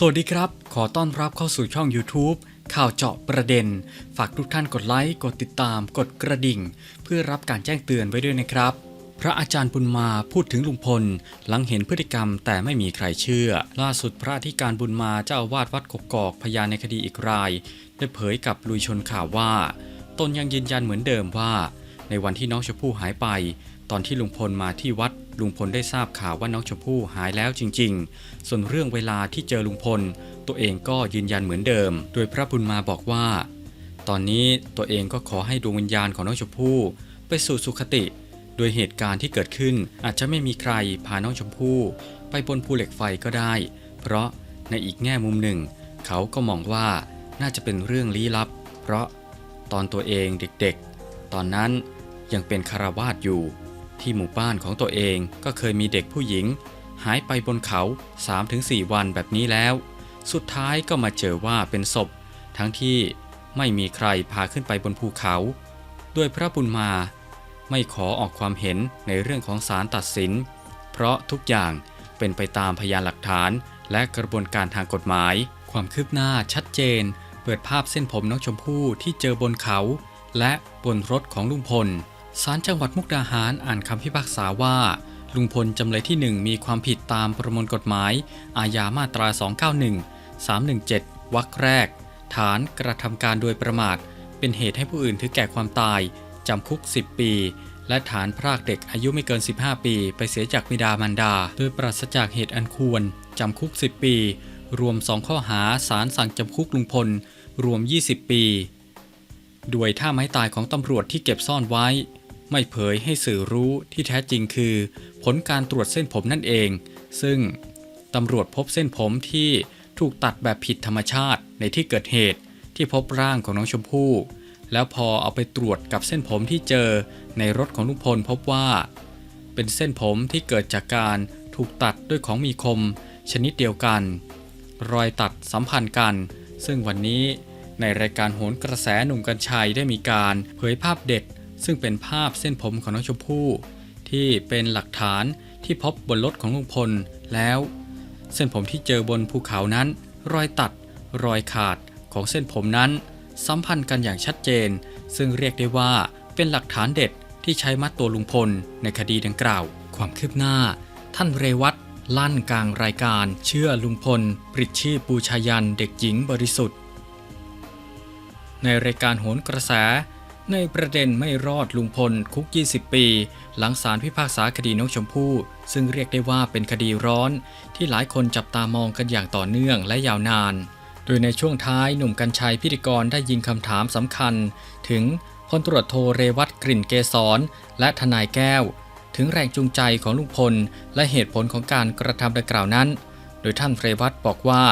สวัสดีครับ ขอต้อนรับเข้าสู่ช่อง YouTube ข่าวเจาะประเด็น ฝากทุกท่านกดไลค์ กดติดตาม กดกระดิ่ง เพื่อรับการแจ้งเตือนไว้ด้วยนะครับ พระอาจารย์บุญมาพูดถึงลุงพล หลังเห็นพฤติกรรมแต่ไม่มีใครเชื่อ ล่าสุดพระอธิการบุญมาเจ้าอาวาสวัดกกอกพยานในคดีอีกราย ได้เผยกับลุยชนข่าวว่า ตนยังยืนยันเหมือนเดิมว่า ในวันที่น้องชมพู่หายไป ตอนที่ลุงพลมาที่วัด ลุงพลได้ทราบข่าวว่าน้องชมพู่หายแล้วจริง ๆ ส่วนเรื่องเวลาที่เจอลุงพล ตัวเองก็ยืนยันเหมือนเดิม โดยพระบุญมาบอกว่า ตอนนี้ตัวเองก็ขอให้ดวงวิญญาณของน้องชมพู่ไปสู่สุคติ โดยเหตุการณ์ที่เกิดขึ้นอาจจะไม่มีใครพาน้องชมพู่ไปบนภูเหล็กไฟก็ได้ เพราะในอีกแง่มุมหนึ่ง เขาก็มองว่าน่าจะเป็นเรื่องลี้ลับ เพราะตอนตัวเองเด็กๆ ตอนนั้นยังเป็นคารวาสอยู่ ที่หมู่บ้านของตัวเองก็เคยมีเด็กผู้หญิง หายไปบนเขา 3-4 วันแบบนี้แล้ว สุดท้ายก็มาเจอว่าเป็นศพ ทั้งที่ไม่มีใครพาขึ้นไปบนภูเขาโดยพระบุญมา ไม่ขอออกความเห็นในเรื่องของศาลตัดสิน เพราะทุกอย่างเป็นไปตามพยานหลักฐาน และกระบวนการทางกฎหมาย ความคืบหน้าชัดเจน เปิดภาพเส้นผมน้องชมพู่ที่เจอบนเขา และบนรถของลุงพล ศาลจังหวัดมุกดาหารอ่านคำพิพากษาว่า ลุงพลจำเลยที่ 1 มีความผิดตามประมวลกฎหมาย อาญามาตรา 291 317 วรรคแรก ฐานกระทำการโดยประมาท เป็นเหตุให้ผู้อื่นถึงแก่ความตายจำคุก 10 ปี และฐานพรากเด็กอายุไม่เกิน 15 ปี ไปเสียจากบิดามารดา โดยปราศจากเหตุอันควรจำคุก 10 ปี รวม 2 ข้อหาศาลสั่งจำคุกลุงพล รวม 20 ปี ด้วยท่าไม้ตายของตำรวจที่เก็บซ่อนไว้ ไม่เผยให้สื่อรู้ที่แท้จริงคือ ผลการตรวจเส้นผมนั่นเอง ซึ่งตำรวจพบเส้นผมที่ถูกตัดแบบผิดธรรมชาติในที่เกิดเหตุที่พบร่างของน้องชมพู่ แล้วพอเอาไปตรวจกับเส้นผมที่เจอในรถของลุงพลพบว่า เป็นเส้นผมที่เกิดจากการถูกตัดด้วยของมีคม ชนิดเดียวกัน รอยตัดสัมพันธ์กัน ซึ่งวันนี้ในรายการโหนกระแสหนุ่มกัญชัยได้มีการเผยภาพเด็ด ซึ่งเป็นภาพเส้นผมของน้องชมพู่ที่เป็นหลักฐานที่พบบนรถของลุงพลแล้ว เส้นผมที่เจอบนภูเขานั้น รอยตัด รอยขาดของเส้นผมนั้น สัมพันธ์กันอย่างชัดเจน ซึ่งเรียกได้ว่าเป็นหลักฐานเด็ดที่ใช้มัดตัวลุงพลในคดีดังกล่าว ความคืบหน้า ท่านเรวัตลั่นกลางรายการ เชื่อลุงพล ปริชชีพบูชายันเด็กหญิงบริสุทธิ์ ในรายการโหนกระแส ในประเด็นไม่รอดลุงพลคุก 20 ปี หลังศาลพิพากษาคดีน้องชมพู่ ซึ่งเรียกได้ว่าเป็นคดีร้อน ที่หลายคนจับตามองกันอย่างต่อเนื่องและยาวนาน โดยในช่วงท้ายหนุ่มกัญชัยพิธีกรได้ยิงคำถามสำคัญ ถึงพลตรวจโทเรวัตกลิ่นเกษรและทนายแก้ว ถึงแรงจูงใจของลุงพล และเหตุผลของการกระทำดังกล่าวนั้น โดยท่านเรวัตบอกว่า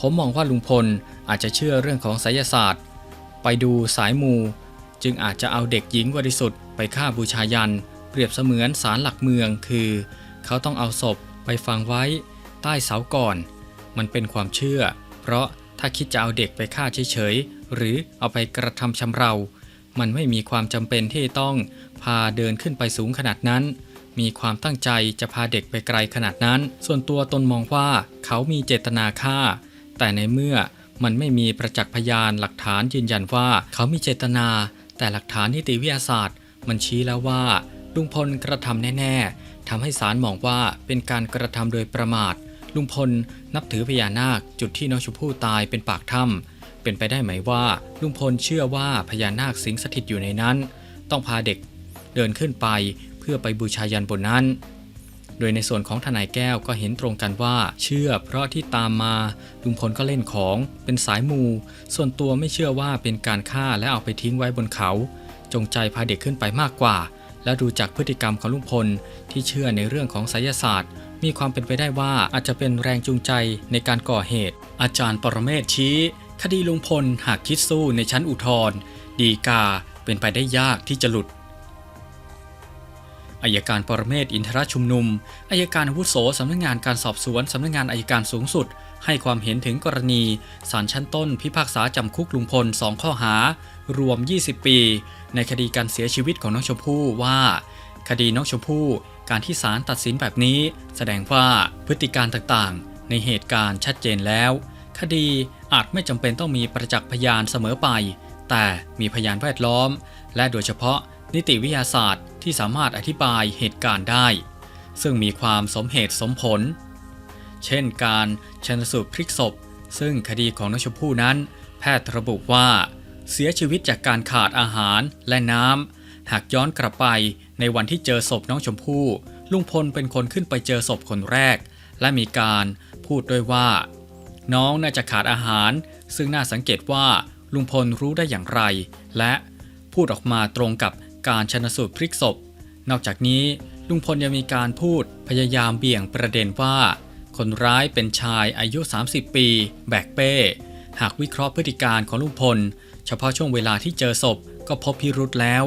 ผมมองว่าลุงพลอาจจะเชื่อเรื่องของไสยศาสตร์ ไปดูสายมู จึงอาจจะเอาเด็กหญิงบริสุทธิ์ไปฆ่าบูชายัน เปรียบเสมือนศาลหลักเมืองคือ เขาต้องเอาศพไปฝังไว้ใต้เสาก่อน มันเป็นความเชื่อ เพราะถ้าคิดจะเอาเด็กไปฆ่าเฉยๆ หรือเอาไปกระทำชำเรา มันไม่มีความจำเป็นที่ต้องพาเดินขึ้นไปสูงขนาดนั้น มีความตั้งใจจะพาเด็กไปไกลขนาดนั้น ส่วนตัวตนมองว่าเขามีเจตนาฆ่า แต่ในเมื่อมันไม่มีประจักษ์พยานหลักฐานยืนยันว่า เขามีเจตนา แต่หลักฐานนิติวิทยาศาสตร์ มันชี้แล้วว่า ลุงพลกระทำแน่ๆทำให้ศาลมองว่าเป็นการกระทำโดยประมาท ลุงพลนับถือพญานาคจุดที่น้องชมพู่ตายเป็นปากถ้ำเป็นไปได้ไหมว่า ลุงพลเชื่อว่าพญานาคสิงสถิตอยู่ในนั้น ต้องพาเด็กเดินขึ้นไปเพื่อไปบูชายันบนนั้น โดยในส่วนของทนายแก้วก็เห็นตรงกันว่า เชื่อเพราะที่ตามมาลุงพลก็เล่นของเป็นสายมู ส่วนตัวไม่เชื่อว่าเป็นการฆ่าและเอาไปทิ้งไว้บนเขา จงใจพาเด็กขึ้นไปมากกว่า และดูจากพฤติกรรมของลุงพลที่เชื่อในเรื่องของไสยศาสตร์ มีความเป็นไปได้ว่าอาจจะเป็นแรงจูงใจในการก่อเหตุ อาจารย์ปรเมศชี้ คดีลุงพลหากคิดสู้ในชั้นอุทธรณ์ดีกาเป็นไปได้ยากที่จะหลุด อายการปรเมศอินทรชุมนุมอายการวุโสสำนักงานการสอบสวนสำนักงานอายการสูงสุด ให้ความเห็นถึงกรณีศาลชั้นต้นพิพากษาจำคุกลุงพล 2 ข้อหา รวม 20 ปี ในคดีการเสียชีวิตของน้องชมพู่ว่า คดีน้องชมพู่ การที่ศาลตัดสินแบบนี้ แสดงว่าพฤติการต่างๆ ในเหตุการณ์ชัดเจนแล้ว คดีอาจไม่จำเป็นต้องมีประจักษ์พยานเสมอไป แต่มีพยานแวดล้อม และโดยเฉพาะ นิติวิทยาศาสตร์ที่สามารถอธิบายเหตุการณ์ได้ ซึ่งมีความสมเหตุสมผล เช่นการชันสูตรพลิกศพ ซึ่งคดีของน้องชมพู่นั้น แพทย์ระบุว่า เสียชีวิตจากการขาดอาหารและน้ำหากย้อนกลับไปในวันที่เจอศพน้องชมพู่ ลุงพลเป็นคนขึ้นไปเจอศพคนแรก และมีการพูดด้วยว่า น้องน่าจะขาดอาหาร ซึ่งน่าสังเกตว่าลุงพลรู้ได้อย่างไร และพูดออกมาตรงกับ การชนสูตรพลิกศพ นอกจากนี้ลุงพลยังมีการพูดพยายามเบี่ยงประเด็นว่า คนร้ายเป็นชายอายุ 30 ปี แบกเป้ หากวิเคราะห์พฤติการของลุงพล เฉพาะช่วงเวลาที่เจอศพก็พบพิรุธแล้ว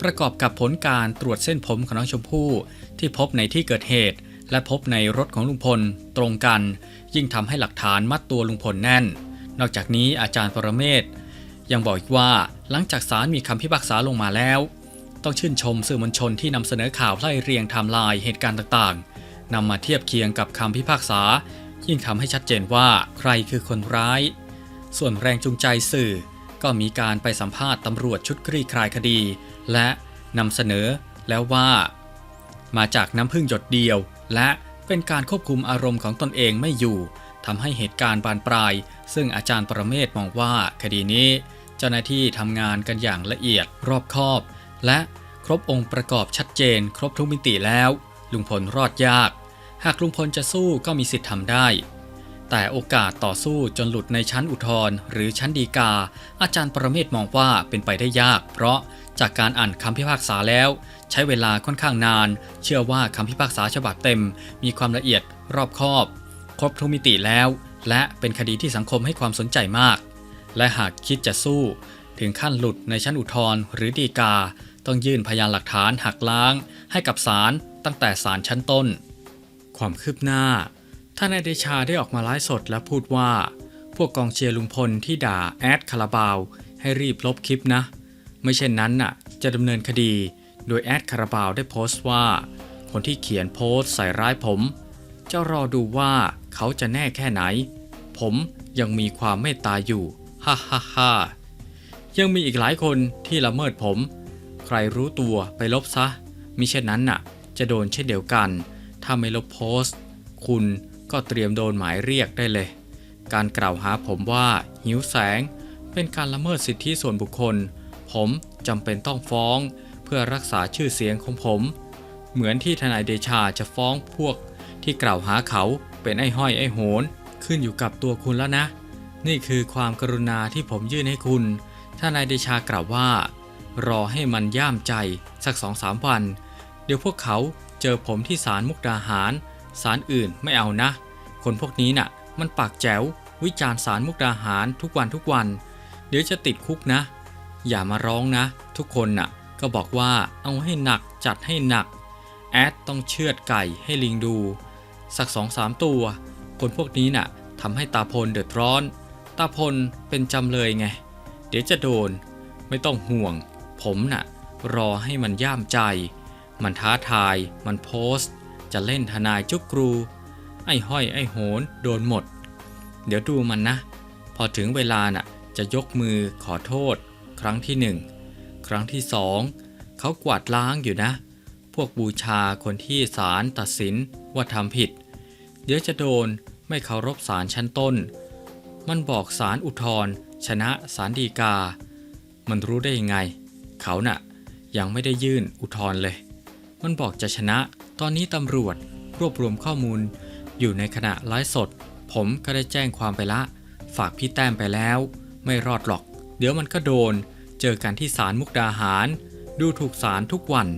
ประกอบกับผลการตรวจเส้นผมของน้องชมพู่ที่พบในที่เกิดเหตุ และพบในรถของลุงพลตรงกัน ยิ่งทำให้หลักฐานมัดตัวลุงพลแน่น นอกจากนี้อาจารย์ปรเมศยังบอกอีกว่า หลังจากศาลมีคำพิพากษาลงมาแล้ว ต้องชื่นชมสื่อมวลชนที่นำเสนอข่าวไล่เรียงไทม์ไลน์เหตุการณ์ต่างๆนำมาเทียบเคียงกับคำพิพากษา ยิ่งทำให้ชัดเจนว่าใครคือคนร้าย ส่วนแรงจูงใจสื่อ ก็มีการไปสัมภาษณ์ตำรวจชุดคลี่คลายคดี และนำเสนอแล้วว่า มาจากน้ำพึ่งหยดเดียว และเป็นการควบคุมอารมณ์ของตนเองไม่อยู่ทำให้เหตุการณ์บานปลาย ซึ่งอาจารย์ประเมศมองว่าคดีนี้ จ้าหน้าที่ทำงานกันอย่างละเอียดรอบคอบ และครบองค์ประกอบชัดเจน ครบทุกมิติแล้ว ลุงพลรอดยาก หากลุงพลจะสู้ก็มีสิทธิ์ทำได้ แต่โอกาสต่อสู้จนหลุดในชั้นอุทธร์หรือชั้นฎีกา อาจารย์ประเมศมองว่าเป็นไปได้ยาก เพราะจากการอ่านคำพิพากษาแล้ว ใช้เวลาค่อนข้างนาน เชื่อว่าคำพิพากษาฉบับเต็ม มีความละเอียดรอบคอบ ครบทุกมิติแล้ว และเป็นคดีที่สังคมให้ความสนใจมาก และหากคิดจะสู้ ถึงขั้นหลุดในชั้นอุทธรณ์หรือฎีกา ต้องยื่นพยานหลักฐานหักล้าง ให้กับศาลตั้งแต่ศาลชั้นต้น ความคืบหน้าท่านนายเดชาได้ออกมาไลฟ์สดและพูดว่า พวกกองเชียร์ลุงพลที่ด่าแอดคาราบาว ให้รีบลบคลิปนะ ไม่เช่นนั้นน่ะ จะดำเนินคดี โดยแอดคาราบาวได้โพสต์ว่า คนที่เขียนโพสต์ใส่ร้ายผมจะรอดูว่าเขาจะแน่แค่ไหน ผมยังมีความเมตตาอยู่ ฮ่าฮ่าฮ่ายังมีอีกหลายคนที่ละเมิดผม ใครรู้ตัวไปลบซะ มิเช่นนั้นน่ะ จะโดนเช่นเดียวกัน ถ้าไม่ลบโพสต์ คุณก็เตรียมโดนหมายเรียกได้เลย การกล่าวหาผมว่าหิวแสง เป็นการละเมิดสิทธิส่วนบุคคล ผมจำเป็นต้องฟ้องเพื่อรักษาชื่อเสียงของผม เหมือนที่ทนายเดชาจะฟ้องพวกที่กล่าวหาเขาเป็นไอ้ห้อยไอ้โหนขึ้นอยู่กับตัวคุณแล้วนะ นี่คือความกรุณาที่ผมยื่นให้คุณทนายเดชากล่าวว่า รอให้มันย่ามใจสักสองสามวัน เดี๋ยวพวกเขาเจอผมที่ศาลมุกดาหารศาลอื่นไม่เอานะ คนพวกนี้น่ะ มันปากแจ๋ว วิจารณ์ศาลมุกดาหารทุกวันทุกวัน เดี๋ยวจะติดคุกนะ อย่ามาร้องนะ ทุกคนน่ะ ก็บอกว่าเอาให้หนักจัดให้หนัก แอดต้องเชือดไก่ให้ลิงดู สักสองสามตัว คนพวกนี้น่ะทำให้ตาพลเดือดร้อน ตาพลเป็นจำเลยไง เดี๋ยวจะโดน ไม่ต้องห่วง ผมน่ะ รอให้มันย่ามใจ มันท้าทาย มันโพสต์ จะเล่นทนายจุกกรู ไอ้ห้อยไอ้โหนโดนหมด เดี๋ยวดูมันนะ พอถึงเวลาน่ะ จะยกมือขอโทษ ครั้งที่หนึ่ง ครั้งที่สองเขากวาดล้างอยู่นะ พวกบูชาคนที่ศาลตัดสินว่าทำผิด เดี๋ยวจะโดนไม่เคารพศาลชั้นต้น มันบอกศาลอุทธรชนะศาลฎีกา มันรู้ได้ยังไง เขาน่ะยังไม่ได้ยื่นอุทธรเลย มันบอกจะชนะ ตอนนี้ตำรวจรวบรวมข้อมูล อยู่ในขณะไลฟ์สด ผมก็ได้แจ้งความไปละ ฝากพี่แต้มไปแล้ว ไม่รอดหรอก เดี๋ยวมันก็โดน เจอกันที่ศาลมุกดาหาร ดูถูกศาลทุกวัน